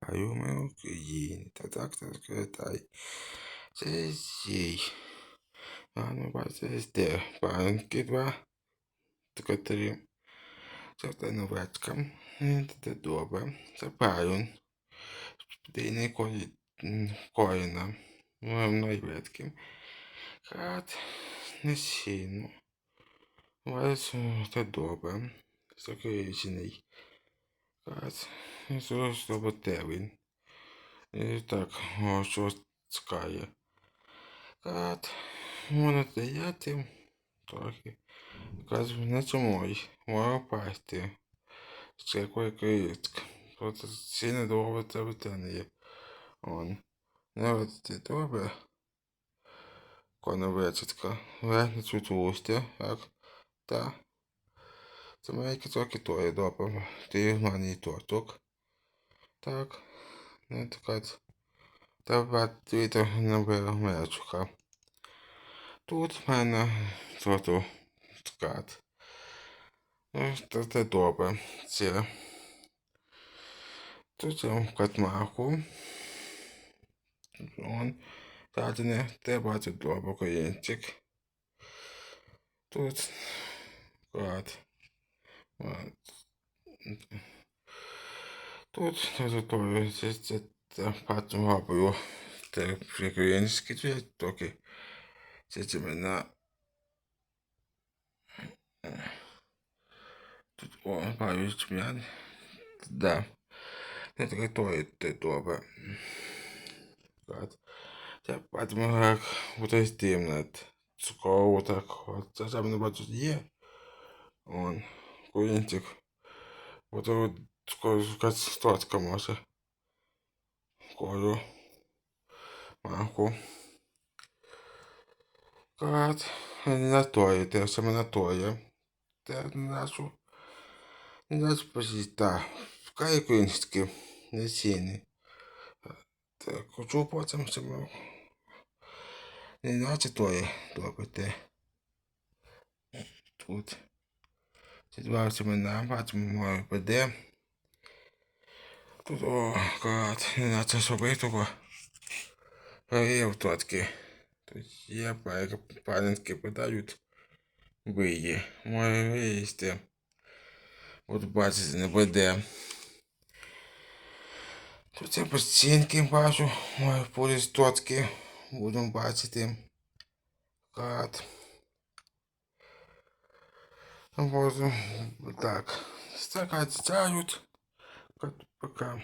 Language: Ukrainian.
А й ми в Україні. Та так та скритай. Це сій. Де банки два. Три. Це новачка. Це добре. Це правильно. Сподійний колі коїна. Найветки. Кат. Не сильно. Ось це добре. Закричений. Це роботевий. Так, о, що чекає. Кат. Можна стояти. Трохи. Кат, не чомусь. Може пасти. Це якої критик. Просто сильно довго це витягне. Он. Ну, от це добре. Коновечетка. Верхня чутвусти. Так. Та. Це маленькі трохи тої добре. Ти в мене і торток. Так. Ну, така. Та бачите, наберу мечуха. Тут в мене троту скат. Ну, то це добре. Це. Тут я катмаху. Он. Та не треба тут добре коєнчик. Тут. Кат. От. Тут це патом. Це українські дві токи. Це мене. Тут о, бачу чмян. Да. Не це добре. Це патом як буде стімнет. Цукрову так. От. Це там не бачу є. Он. Куінчик. Вот вот сколько статка може. Колю. Маху. Кат. Не на тоє, те саме на тоє. Те нашу. Не нашу посіта. Кай куінські. Не сіни. Так, хочу потім саме. Не наче тоє. Добре те. Тут. Це два семена, бачимо, моє ПД. Тут, о, кат, не на це собитого. Є в тотки. Тут є паненки питають. Виє. Моє виїсти. От бачите, не ПД. Тут це постінки бачу. Мої полістотки. Будемо бачити. Кат. Вот так. Стакать тянут. Пока.